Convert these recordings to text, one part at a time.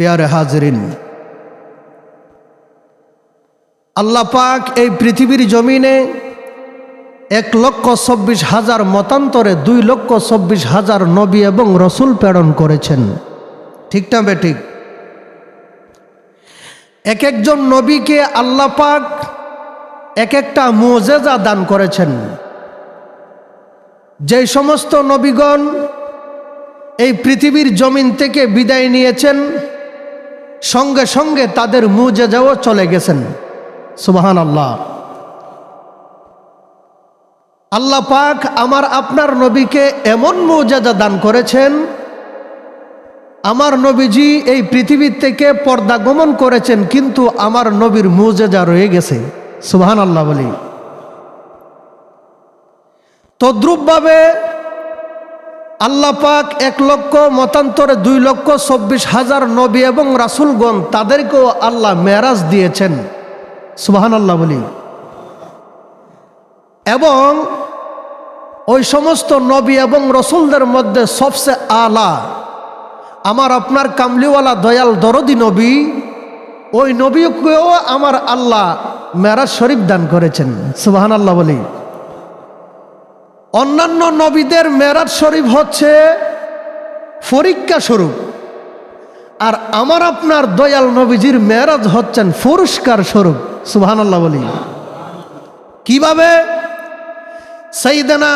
পেয়ারে হাজরিন, আল্লাহ পাক এই পৃথিবীর জমিনে এক লক্ষ চব্বিশ হাজার মতান্তরে দুই লক্ষ চব্বিশ হাজার নবী এবং রসুল প্রেরণ করেছেন। ঠিক না বেঠিক এক একজন নবীকে আল্লাহ পাক এক একটা মোজেজা দান করেছেন। যেই সমস্ত নবীগণ এই পৃথিবীর জমিন থেকে বিদায় নিয়েছেন সঙ্গে সঙ্গে তাদের মুজেজাও চলে গেছেন। সুবাহান আল্লাহ আল্লাহ পাক আমার আপনার নবীকে এমন মৌজাদা দান করেছেন, আমার নবীজি এই পৃথিবীর থেকে পর্দা গমন করেছেন, কিন্তু আমার নবীর মুজেজা রয়ে গেছে। সুবাহান আল্লাহ বলি। তদ্রুপভাবে আল্লাহ পাক এক লক্ষ, মতান্তরে দুই লক্ষ, চব্বিশ হাজার নবী এবং রাসুলগণ তাদেরকেও আল্লাহ মেরাজ দিয়েছেন। সুবাহান আল্লাহ বলি। এবং ওই সমস্ত নবী এবং রসুলদের মধ্যে সবচেয়ে আলা, আমার আপনার কামলিওয়ালা দয়াল দরদি নবী, ওই নবীকেও আমার আল্লাহ মেরাজ শরীফ দান করেছেন। সুবাহান আল্লাহ বলি। অন্যান্য নবীদের মেরাজ শরীফ হচ্ছে পরীক্ষা স্বরূপ। আর আমার আপনার দয়াল নবীজির মেরাজ হচ্ছেন পুরস্কার স্বরূপ। সুবাহান আল্লাহ বলি। কীভাবে? সাইদানা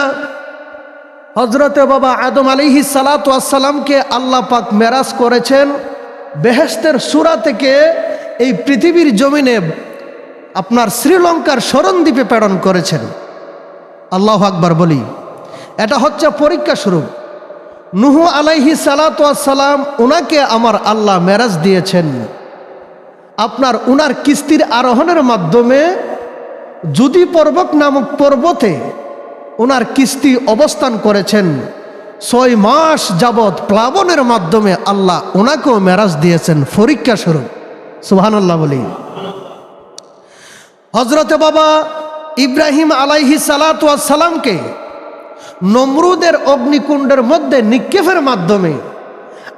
হজরতে বাবা আদম আলিহি সালাতামকে আল্লাহ পাক মেরাজ করেছেন। বেহেস্তের সুরা থেকে এই পৃথিবীর জমিনে আপনার শ্রীলঙ্কার স্মরণদ্বীপে প্রেরণ করেছেন। আল্লাহ আকবার বলি। এটা হচ্ছে পরীক্ষা স্বরূপ নুহু আলাইহি সালাতাম ওনাকে আমার আল্লাহ মেরাজ দিয়েছেন। আপনার উনার কিস্তির আরোহণের মাধ্যমে যদি পর্বত নামক পর্বতে ওনার কিস্তি অবস্থান করেছেন। ছয় মাস যাবৎ প্লাবনের মাধ্যমে আল্লাহ ওনাকেও মেরাজ দিয়েছেন পরীক্ষা স্বরূপ সুবহানাল্লাহ বলি। হজরতে বাবা ইব্রাহিম আলাইহি সালাতামকে নমরুদের অগ্নিকুণ্ডের মধ্যে নিক্ষেপের মাধ্যমে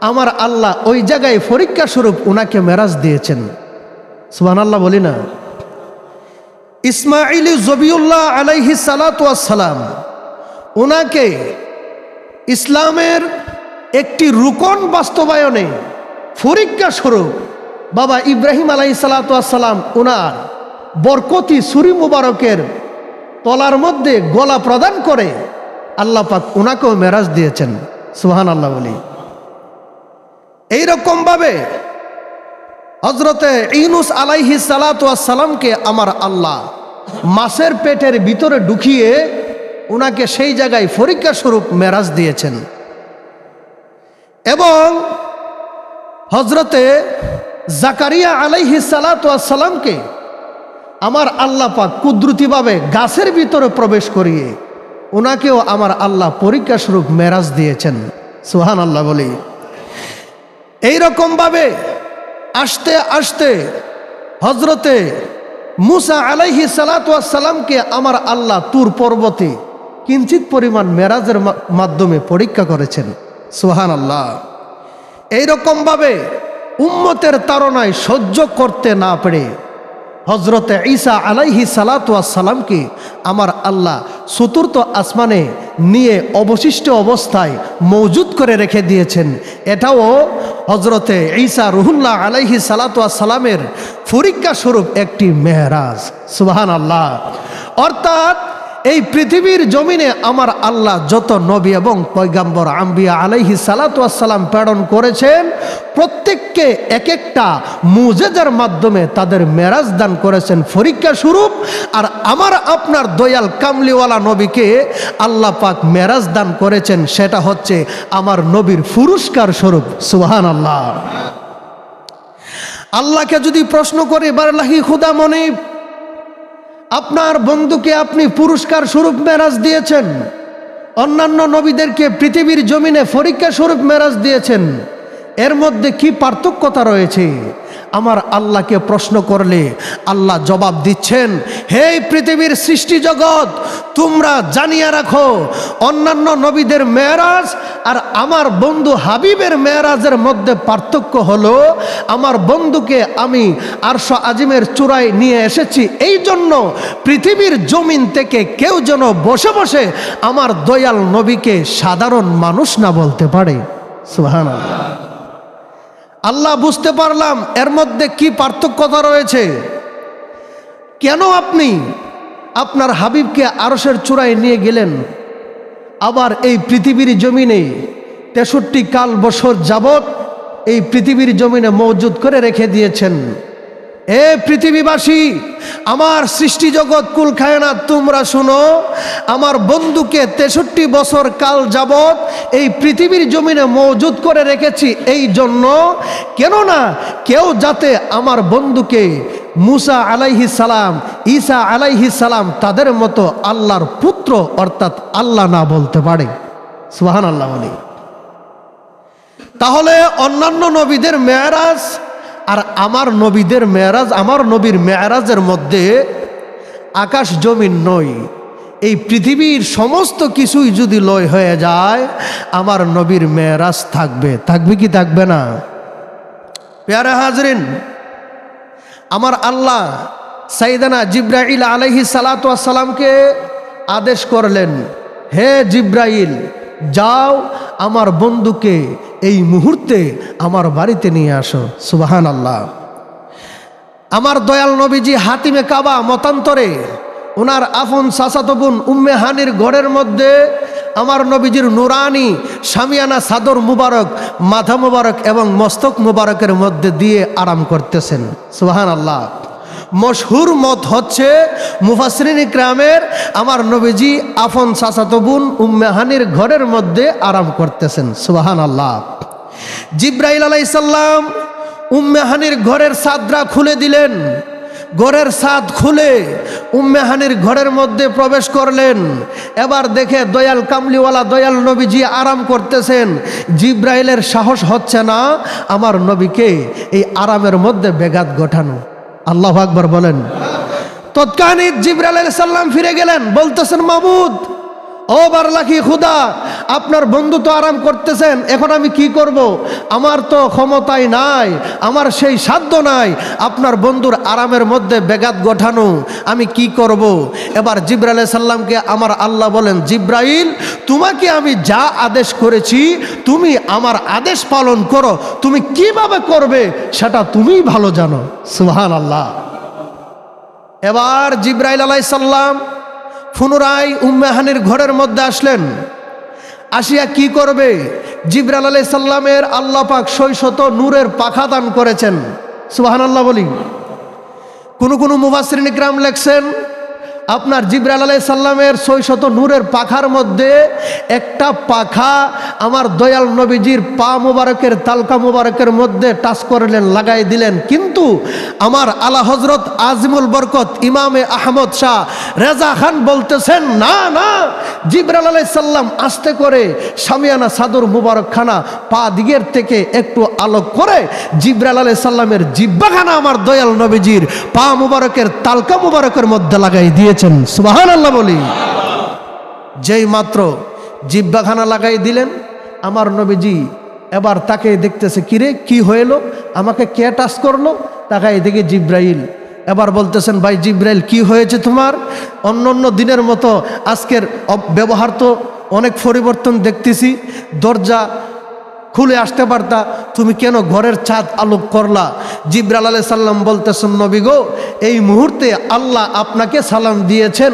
আমার আল্লাহ ওই জায়গায় পরীক্ষা স্বরূপ ওনাকে মেরাজ দিয়েছেন। সুবান আল্লাহ বলি না। ইসমাইল জবিউল্লাহ আলাইহি সালাতাম ওনাকে ইসলামের একটি রুকন বাস্তবায়নে পরীক্ষা স্বরূপ বাবা ইব্রাহিম আলাই সালাতাম ওনার বরকতি সুরি মুবারকের তলার মধ্যে গলা প্রদান করে আল্লাহ পাক ওনাকেও মেরাজ দিয়েছেন সুহান আল্লাহ বলি। এইরকমভাবে হজরতে ইনুস আলাইহি সালাতামকে আমার আল্লাহ মাছের পেটের ভিতরে ঢুকিয়ে ওনাকে সেই জায়গায় পরীক্ষা স্বরূপ মেরাজ দিয়েছেন। এবং হজরতে জাকারিয়া আলাইহি সালাতামকে আমার আল্লাহ পাক কুদরতিভাবে গাছের ভিতরে প্রবেশ করিয়ে ওনাকেও আমার আল্লাহ পরীক্ষা স্বরূপ মেরাজ দিয়েছেন। সুহান আল্লাহ বলি। এইরকমভাবে আসতে আসতে হজরতে মুসা আলাইহি সালাতামকে আমার আল্লাহ তুর পর্বতে কিঞ্চিত পরিমাণ মেরাজের মাধ্যমে পরীক্ষা করেছেন। সুহান আল্লাহ এইরকমভাবে উম্মতের তারনায় সহ্য করতে না পেরে হজরতে ঈসা আলাইহি সালাতামকে আমার আল্লাহ চতুর্থ আসমানে নিয়ে অবশিষ্ট অবস্থায় মজুদ করে রেখে দিয়েছেন। এটাও হজরতে ঈসা রুহুল্লাহ আলাইহি সালাতামের পরীক্ষা স্বরূপ একটি মেহরাজ। সুবাহান আল্লাহ অর্থাৎ এই পৃথিবীর জমিনে আমার আল্লাহ যত নবী এবং পৈগাম্বর আম্বিয়া আলাইহি সালাতাম প্রেরণ করেছেন প্রত্যেককে এক একটা মুজেজার মাধ্যমে তাদের মেরাজ দান করেছেন। পরীক্ষা স্বরূপ, আর আমার আপনার দয়াল কামলিওয়ালা নবীকে আল্লাহ পাক মেরাজ দান করেছেন, সেটা হচ্ছে আমার নবীর পুরস্কার স্বরূপ। সুহান আল্লাহ আল্লাহকে যদি প্রশ্ন করে, বারলাহি খুদা মনে, আপনার বন্ধুকে আপনি পুরস্কার স্বরূপ মেরাজ দিয়েছেন। অন্যান্য নবীদেরকে পৃথিবীর জমিনে পরীক্ষা স্বরূপ মেরাজ দিয়েছেন। এর মধ্যে কি পার্থক্যতা রয়েছে? আমার আল্লাহকে প্রশ্ন করলে আল্লাহ জবাব দিচ্ছেন, হে পৃথিবীর সৃষ্টি জগৎ, তোমরা জানিয়ে রাখো, অন্যান্য নবীদের মেয়েরাজ আর আমার বন্ধু হাবিবের মেয়েরাজের মধ্যে পার্থক্য হলো, আমার বন্ধুকে আমি আরশ আজিমের চূড়ায় নিয়ে এসেছি। এই জন্য পৃথিবীর জমিন থেকে কেউ যেন বসে বসে আমার দয়াল নবীকে সাধারণ মানুষ না বলতে পারে। সুহান আল্লাহ বুঝতে পারলাম এর মধ্যে কি পার্থক্যতা রয়েছে। কেন আপনি আপনার হাবিবকে আরসের চূড়ায় নিয়ে গেলেন? আবার এই পৃথিবীর জমিনে তেষট্টি কাল বছর যাবৎ এই পৃথিবীর জমিনে মজুদ করে রেখে দিয়েছেন। এ পৃথিবীবাসী, আমার সৃষ্টি জগৎ কুল খায় না তোমরা শোনো, আমার বন্ধুকে তেষট্টি বছর কাল যাবৎ এই পৃথিবীর জমিনে মজুদ করে রেখেছি এই জন্য। কেননা কেউ যাতে আমার বন্ধুকে মুসা আলাইহি সালাম, ঈসা আলাইহি সালাম তাদের মতো আল্লাহর পুত্র অর্থাৎ আল্লাহ না বলতে পারে। সুহান আল্লাহ বলি। তাহলে অন্যান্য নবীদের মেয়ারাজ আর আমার নবীদের মেয়ারাজ, আমার নবীর মেয়ারাজের মধ্যে আকাশ জমিন নয়। এই পৃথিবীর সমস্ত কিছুই যদি লয় হয়ে যায়, আমার নবীর মেয়ারাজ থাকবে। থাকবে কি থাকবে না? পেয়ারা হাজরিন, আমার আল্লাহ সাইদানা জিব্রাইল আলহি সালাতামকে আদেশ করলেন, হে জিব্রাইল যাও আমার বন্ধুকে এই মুহূর্তে আমার বাড়িতে নিয়ে আসো। সুবাহান আল্লাহ আমার দয়াল নবীজি হাতিমে কাবা মতান্তরে ওনার আফন সাসাতবুন উম্মে হানির ঘরের মধ্যে আমার নবীজির নুরানি সামিয়ানা সাদর মুবারক মাথা মুবারক এবং মস্তক মুবারকের মধ্যে দিয়ে আরাম করতেছেন। সুবাহান আল্লাহ মশহুর মত হচ্ছে মুফাসরিন গ্রামের আমার নবীজি আফন সাসাতবুন উম্মেহানির ঘরের মধ্যে আরাম করতেছেন সুবাহান আল্লাহ জিব্রাইল আলাইসাল্লাম উম্মেহানির ঘরের সাদরা খুলে দিলেন, ঘরের সাদ খুলে উম্মেহানির ঘরের মধ্যে প্রবেশ করলেন। এবার দেখে দয়াল কামলিওয়ালা, দয়াল নবীজি আরাম করতেছেন। জিব্রাইলের সাহস হচ্ছে না আমার নবীকে এই আরামের মধ্যে বেগাত ঘটানো। আল্লাহ আকবর বলেন। তৎকালীন জিব্রাইল সাল্লাম ফিরে গেলেন বলতেছেন মাবুদ ও বারলাখি খুদা, আপনার বন্ধু তো আরাম করতেছেন, এখন আমি কি করব। আমার তো ক্ষমতাই নাই, আমার সেই সাধ্য নাই, আপনার বন্ধুর আরামের মধ্যে বেগাত গঠানো আমি কি করব। এবার জিব্রাইল সাল্লামকে আমার আল্লাহ বলেন, জিব্রাইল, তোমাকে আমি যা আদেশ করেছি, তুমি আমার আদেশ পালন করো, তুমি কীভাবে করবে সেটা তুমিই ভালো জানো সুহান আল্লাহ এবার জিব্রাইল আলাইসাল্লাম পুনরায় উম্মেহানির ঘরের মধ্যে আসলেন। আসিয়া কি করবে? জিব্রাল আলাই সাল্লামের আল্লাহ পাক শৈশত নূরের পাখা দান করেছেন। সুবাহান আল্লাহ বলি। কোনো কোনো মুবাসরিন গ্রাম লেখছেন আপনার জিব্রাল আলাই সাল্লামের শৈশত নূরের পাখার মধ্যে একটা পাখা আমার দয়াল নবীজির পা মুবারকের তালকা মুবারকের মধ্যে টাচ করলেন, লাগাই দিলেন। কিন্তু আমার আলা হজরত আজিমুল বরকত ইমামে আহমদ শাহ রেজা খান বলতেছেন, না না জিব্রাল আলাই সাল্লাম আস্তে করে সামিয়ানা সাদর মুবারক খানা পা দিগের থেকে একটু আলোক করে জিব্রাল আলাই সাল্লামের জিব্বাখানা আমার দয়াল নবীজির পা মুবারকের তালকা মুবারকের মধ্যে লাগাই দিয়েছেন সুবাহান আল্লাহ বলি। যেই মাত্র জিব্বাখানা লাগাই দিলেন, আমার নবীজি এবার তাকে দেখতেছে, কিরে, কি হইল? আমাকে কে টাচ করল? তাকাই দেখে জিব্রাইল। এবার বলতেছেন, ভাই জিব্রাইল, কি হয়েছে তোমার? অন্য অন্য দিনের মতো আজকের ব্যবহার তো অনেক পরিবর্তন দেখতেছি। দরজা খুলে আসতে পারতা, তুমি কেন ঘরের ছাদ আলোক করলা? জিব্রাল আলাই সাল্লাম বলতেছেন, নবী গো, এই মুহূর্তে আল্লাহ আপনাকে সালাম দিয়েছেন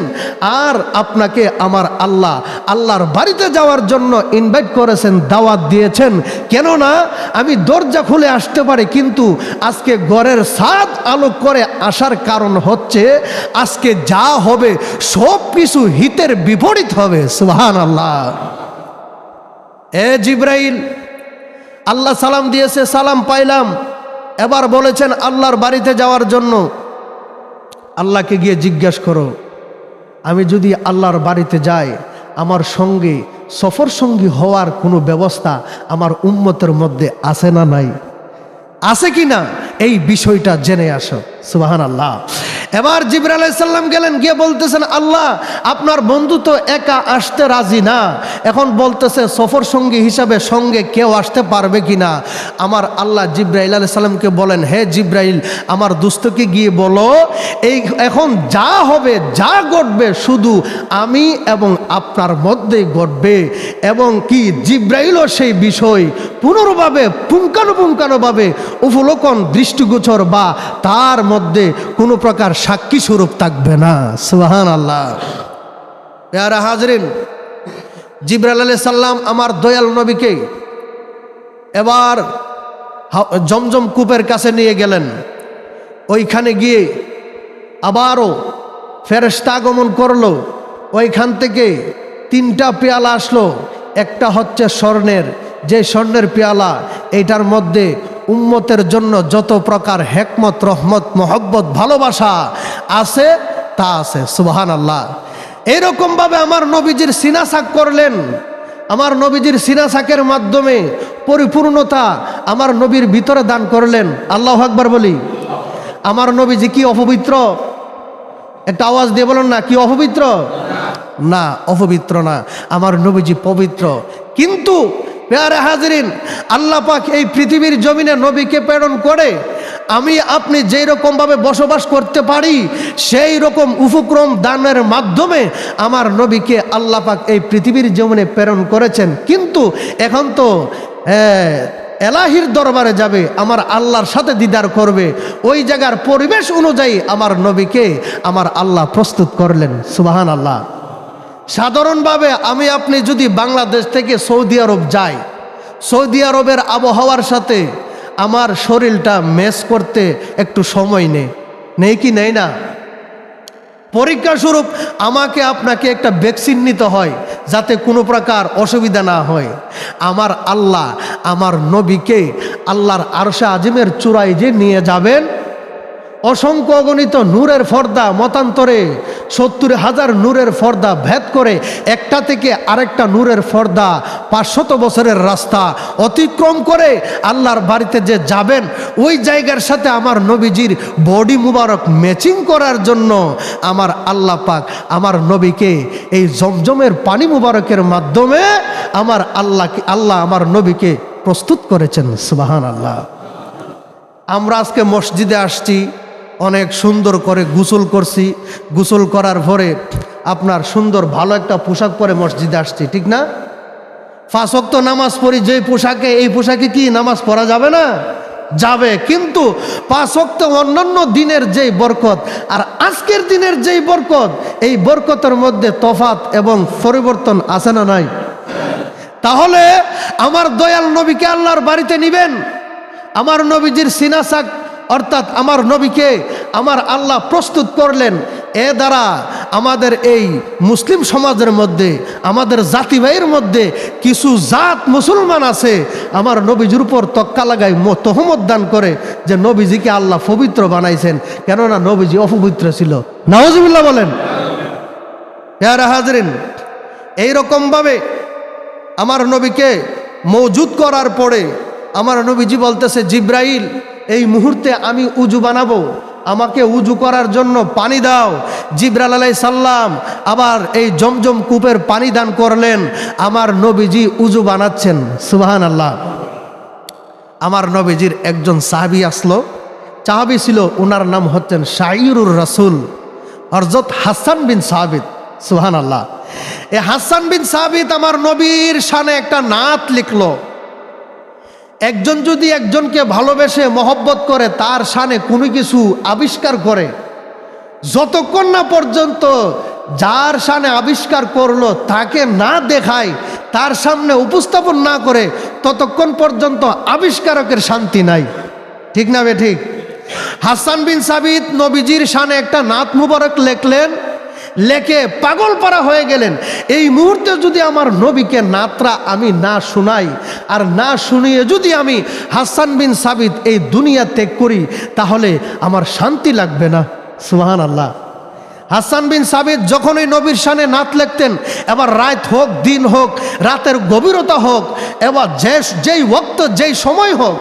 আর আপনাকে আমার আল্লাহ, আল্লাহর বাড়িতে যাওয়ার জন্য ইনভাইট করেছেন, দাওয়াত দিয়েছেন। কেননা, আমি দরজা খুলে আসতে পারি, কিন্তু আজকে ঘরের ছাদ আলোক করে আসার কারণ হচ্ছে, আজকে যা হবে সব কিছু হিতের বিপরীত হবে। সুহান আল্লাহ এ জিব্রাইল আল্লাহ সালাম দিয়েছে, সালাম পাইলাম। এবার বলেছেন আল্লাহর বাড়িতে যাওয়ার জন্য। আল্লাহকে গিয়ে জিজ্ঞেস করো, আমি যদি আল্লাহর বাড়িতে যাই, আমার সঙ্গে সফর সঙ্গী হওয়ার কোনো ব্যবস্থা আমার উন্মতের মধ্যে আছে না নাই? আছে কি না? এই বিষয়টা জেনে আসো। সুবাহান আল্লাহ এবার জিবরা আলাইসাল্লাম গেলেন, গিয়ে বলতেছেন, আল্লাহ, আপনার বন্ধু তো একা আসতে রাজি না। এখন বলতেছে, সফর সঙ্গী হিসাবে সঙ্গে কেউ আসতে পারবে কি না আমার আল্লাহ জিব্রাইল আলাইসাল্লামকে বলেন, হে জিব্রাইল, আমার দুস্থকে গিয়ে বলো, এই এখন যা হবে, যা ঘটবে, শুধু আমি এবং আপনার মধ্যেই ঘটবে। এবং কি জিব্রাইলও সেই বিষয় পুনর্ভাবে, পুঙ্খানুপুঙ্খানুভাবে উপলোকন দৃষ্টিগোচর বা তার মধ্যে কোনো প্রকার সাক্ষী স্বরূপ থাকবে না। সুহান আল্লাহ পেয়ারা হাজরিন, জিব্রাইল আলাই সাল্লাম আমার দয়াল নবীকে এবার জমজম কূপের কাছে নিয়ে গেলেন। ওইখানে গিয়ে আবারও ফেরেস্তা আগমন করল। ওইখান থেকে তিনটা পেয়ালা আসলো। একটা হচ্ছে স্বর্ণের, যে স্বর্ণের পেয়ালা, এইটার মধ্যে উম্মতের জন্য যত প্রকার হেকমত, রহমত, মোহব্বত, ভালোবাসা আছে, তা আছে সুবাহান আল্লাহ এইরকমভাবে আমার নবীজির সিনাসাক করলেন। আমার নবীজির সিনাসাকের মাধ্যমে পরিপূর্ণতা আমার নবীর ভিতরে দান করলেন। আল্লাহ আকবার বলি। আমার নবীজি কি অপবিত্র? একটা আওয়াজ দিয়ে বলেন না, কি অপবিত্র? না অপবিত্র না। আমার নবীজি পবিত্র। কিন্তু পেয়ারে হাজরিন আল্লাহ পাক এই পৃথিবীর জমিনে নবীকে প্রেরণ করে আমি আপনি যেই রকমভাবে বসবাস করতে পারি সেই রকম উপক্রম দানের মাধ্যমে আমার নবীকে আল্লাহ পাক এই পৃথিবীর জমিনে প্রেরণ করেছেন। কিন্তু এখন তো হ্যাঁ, এলাহির দরবারে যাবে আমার আল্লাহর সাথে দিদার করবে ওই জায়গার পরিবেশ অনুযায়ী আমার নবীকে আমার আল্লাহ প্রস্তুত করলেন। সুবাহান আল্লাহ সাধারণভাবে আমি আপনি যদি বাংলাদেশ থেকে সৌদি আরব যাই, সৌদি আরবের আবহাওয়ার সাথে আমার শরীরটা ম্যাচ করতে একটু সময় নেই। নেই কি নেই না? পরীক্ষা স্বরূপ আমাকে আপনাকে একটা ভ্যাকসিন নিতে হয় যাতে কোনো প্রকার অসুবিধা না হয়। আমার আল্লাহ, আমার নবীকে আল্লাহর আরশা আজিমের চূড়ায় যে নিয়ে যাবেন অসংখ্য অগণিত নূরের ফর্দা মতান্তরে সত্তর হাজার নূরের ফর্দা ভেদ করে একটা থেকে আরেকটা নূরের ফর্দা পাঁচশত বছরের রাস্তা অতিক্রম করে আল্লাহর বাড়িতে যে যাবেন, ওই জায়গার সাথে আমার নবীজির বডি মুবারক ম্যাচিং করার জন্য আমার আল্লাহ পাক আমার নবীকে এই জমজমের পানি মুবারকের মাধ্যমে আমার আল্লাহ আল্লাহ আমার নবীকে প্রস্তুত করেছেন সুবাহান আল্লাহ আমরা আজকে মসজিদে আসছি অনেক সুন্দর করে গোসল করছি। গোসল করার পরে আপনার সুন্দর ভালো একটা পোশাক পরে মসজিদে আসছি, ঠিক না? ফাঁসক্ত নামাজ পড়ি, যে পোশাকে, এই পোশাকে কি নামাজ পড়া যাবে না? যাবে, কিন্তু পাঁচক্ত অন্যান্য দিনের যেই বরকত আর আজকের দিনের যেই বরকত, এই বরকতের মধ্যে তফাত এবং পরিবর্তন আছে না নাই? তাহলে আমার দয়াল নবীকে আল্লাহর বাড়িতে নিবেন। আমার নবীজির সিনাসাক অর্থাৎ আমার নবীকে আমার আল্লাহ প্রস্তুত করলেন। এ দ্বারা আমাদের এই মুসলিম সমাজের মধ্যে, আমাদের জাতিবাহীর মধ্যে কিছু জাত মুসলমান আছে, আমার নবীজির উপর তক্কা লাগাই ম- তহমত দান করে যে নবীজিকে আল্লাহ পবিত্র বানাইছেন। কেননা নবীজি অপবিত্র ছিল। নওয়াজুবিল্লাহ বলেন। পেয়ারা হাজরিন, এইরকমভাবে আমার নবীকে মজুদ করার পরে আমার নবীজি বলতেছে, জিব্রাইল এই মুহূর্তে আমি উজু বানাবো। আমাকে উজু করার জন্য পানি দাও। জিব্রাল আলাই সাল্লাম আবার এই জমজম কূপের পানি দান করলেন। আমার নবীজি উজু বানাচ্ছেন। সুবাহান আল্লাহ আমার নবীজির একজন সাহাবি আসলো। সাহাবি ছিল ওনার নাম হচ্ছেন শাইরুর রাসুল। হরজত হাসান বিন সাহাবিদ সুহান আল্লাহ এ হাসান বিন সাহাবিদ আমার নবীর শানে একটা নাত লিখলো। একজন যদি একজনকে ভালোবেসে মহব্বত করে, তার শানে কোনো কিছু আবিষ্কার করে। যতক্ষণ না পর্যন্ত যার সামনে আবিষ্কার করল, তাকে না দেখায়, তার সামনে উপস্থাপন না করে, ততক্ষণ পর্যন্ত আবিষ্কারকের শান্তি নাই। ঠিক না বে ঠিক? হাসান বিন সাবিত নবীজির শানে একটা নাত মুবারক লেখলেন লেখে পাগল পারা হয়ে গেলেন। এই মুহূর্তে যদি আমার নবীকে নাত্রা আমি না শুনাই, আর না শুনিয়ে যদি আমি হাসান বিন সাবিত এই দুনিয়া ত্যাগ করি, তাহলে আমার শান্তি লাগবে না। সুহান আল্লাহ হাসান বিন সাবিদ যখনই নবীর শানে নাত লিখতেন, এবার রাত হোক, দিন হোক, রাতের গভীরতা হোক, এবার যে যেই ওক্ত, যেই সময় হোক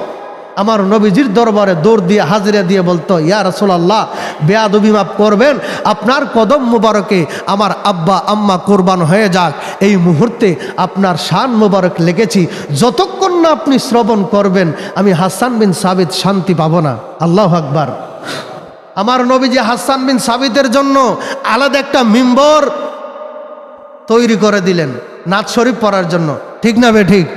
আমার নবীজির দরবারে দৌড় দিয়ে, হাজিরা দিয়ে বলতো, ইয়া রসোল্লাহ বেয়াদবি মাফ করবেন। আপনার কদম মুবারকে আমার আব্বা, আম্মা কোরবান হয়ে যাক। এই মুহূর্তে আপনার শান মুবারক লেগেছি। যতক্ষণ না আপনি শ্রবণ করবেন, আমি হাসান বিন সাবিত শান্তি পাবো না। আল্লাহ আকবার। আমার নবীজি হাসান বিন সাবিতের জন্য আলাদা একটা মিম্বর তৈরি করে দিলেন নাথ শরীফ পড়ার জন্য। ঠিক না বে ঠিক?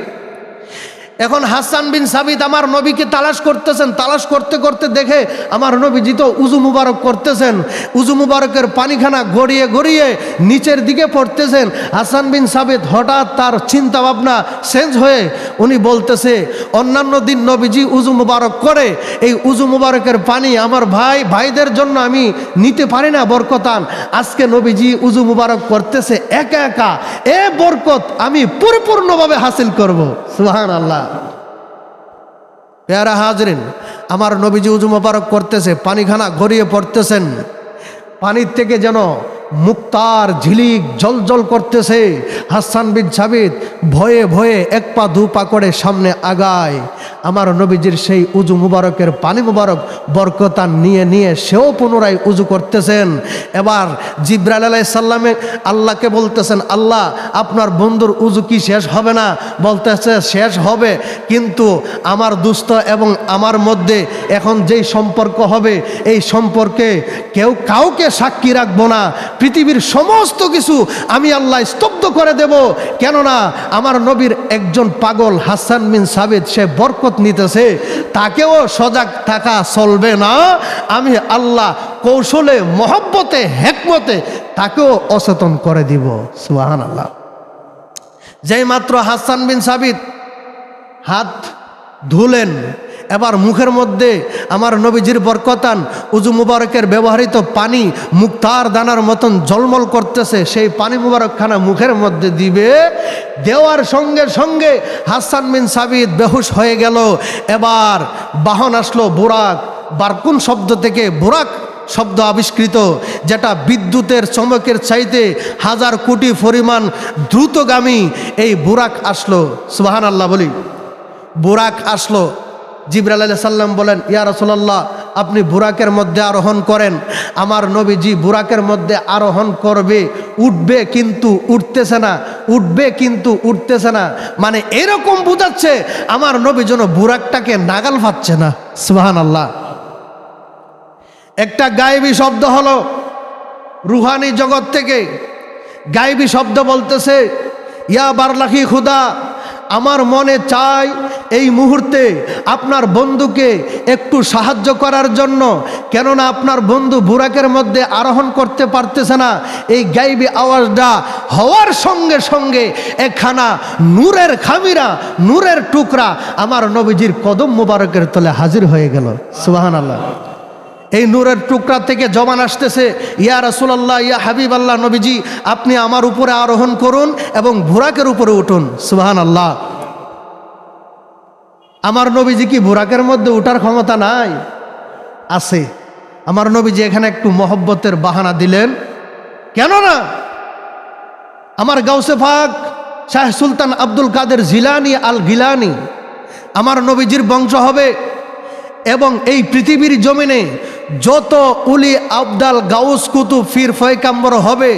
এখন হাসান বিন সাবিত আমার নবীকে তালাশ করতেছেন, তালাশ করতে করতে দেখে আমার নবীজি তো উজু মুবারক করতেছেন। উজু মুবারকের পানিখানা গড়িয়ে গড়িয়ে নিচের দিকে পড়তেছেন। হাসান বিন সাবিত হঠাৎ তার চিন্তা ভাবনা চেঞ্জ হয়ে উনি বলতেছে, অন্যান্য দিন নবীজি উজু মুবারক করে, এই উজু মুবারকের পানি আমার ভাই, ভাইদের জন্য আমি নিতে পারি না বরকতান। আজকে নবীজি উজু মুবারক করতেছে, একা একা, এ বরকত আমি পরিপূর্ণভাবে হাসিল করব। সুহান আল্লাহ পেয়ারা হাজরিন, আমার নবীজি উজু মোবারক করতেছে, পানিখানা গড়িয়ে পড়তেছেন। পানির থেকে যেন মুক্তার ঝিলিক জল জল করতেছে। হাসান বিন সাবিদ ভয়ে ভয়ে এক পা দু পা করে সামনে আগায়। আমার নবীজির সেই উজু মুবারকের পানি মুবারক বরকতান নিয়ে নিয়ে সেও পুনরায় উজু করতেছেন। এবার জিব্রাইল আলাই সাল্লামে আল্লাহকে বলতেছেন, আল্লাহ, আপনার বন্ধুর উজু কি শেষ হবে না? বলতেছে, শেষ হবে, কিন্তু আমার দুস্থ এবং আমার মধ্যে এখন যেই সম্পর্ক হবে, এই সম্পর্কে কেউ কাউকে সাক্ষী রাখব না। পৃথিবীর সমস্ত কিছু আমি আল্লাহ স্তব্ধ করে দেব। কেননা আমার নবীর একজন পাগল হাসান বিন সাবিদ সে বরকত নিতেছে, তাকেও সজাগ থাকা চলবে না। আমি আল্লাহ কৌশলে, মহব্বতে, হেকমতে তাকেও অচেতন করে দিব। সুহান আল্লাহ যেই মাত্র হাসান বিন সাবিত হাত ধুলেন এবার মুখের মধ্যে আমার নবীজির বরকতান উজু মুবারকের ব্যবহৃত পানি মুক্তার দানার মতন জলমল করতেছে, সেই পানি মুবারকখানা মুখের মধ্যে দিবে। দেওয়ার সঙ্গে সঙ্গে হাসান বিন সাবিদ বেহুশ হয়ে গেল। এবার বাহন আসলো বুরাক, বারকুন শব্দ থেকে বুরাক শব্দ আবিষ্কৃত, যেটা বিদ্যুতের চমকের চাইতে হাজার কোটি পরিমাণ দ্রুতগামী এই বুরাক আসলো। সুবাহান আল্লাহ বলি, বুরাক আসলো। জিবরাল আলাহ সাল্লাম বলেন, ইয়া রসুল্লাহ আপনি বুরাকের মধ্যে আরোহণ করেন। আমার নবী নবীজি বুরাকের মধ্যে আরোহণ করবে, উঠবে কিন্তু উঠতেছে না, উঠবে কিন্তু উঠতেছে না। মানে এরকম বুঝাচ্ছে, আমার নবী যেন বুরাকটাকে নাগাল পাচ্ছে না। সুবাহান আল্লাহ একটা গায়েবী শব্দ হলো রুহানি জগৎ থেকে। গায়েবী শব্দ বলতেছে, ইয়া বারলাখি খুদা, আমার মনে চাই এই মুহূর্তে আপনার বন্ধুকে একটু সাহায্য করার জন্য, কেননা আপনার বন্ধু বুরাকের মধ্যে আরোহণ করতে পারতেছে না। এই গাইবি আওয়াজটা হওয়ার সঙ্গে সঙ্গে একখানা নূরের খামিরা, নূরের টুকরা আমার নবীজির কদম মুবারকের তলে হাজির হয়ে গেল। সুবাহান আল্লাহ এই নূরের টুকরা থেকে জবান আসতেছে, ইয়া রাসুলাল্লাহ, ইয়া হাবিব আল্লাহ নবীজি, আপনি আমার উপরে আরোহণ করুন এবং বুরাকের উপরে উঠুন। সুবাহান আল্লাহ আমার নবীজি কি বুরাকের মধ্যে উঠার ক্ষমতা নাই? আছে। আমার নবীজি এখানে একটু মহব্বতের বাহানা দিলেন। কেন না আমার গাউসে ফাক শাহ সুলতান আব্দুল কাদের জিলানি আল গিলানি আমার নবীজির বংশ হবে এবং এই পৃথিবীর জমিনে যত উলি আবদাল গাউস কুতু ফির ফয়কাম্বর হবে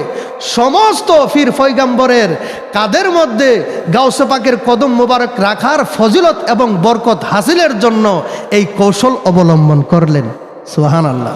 সমস্ত ফির ফৈগাম্বরের কাদের মধ্যে গাউসে পাকের কদম মোবারক রাখার ফজিলত এবং বরকত হাসিলের জন্য এই কৌশল অবলম্বন করলেন। সোহান আল্লাহ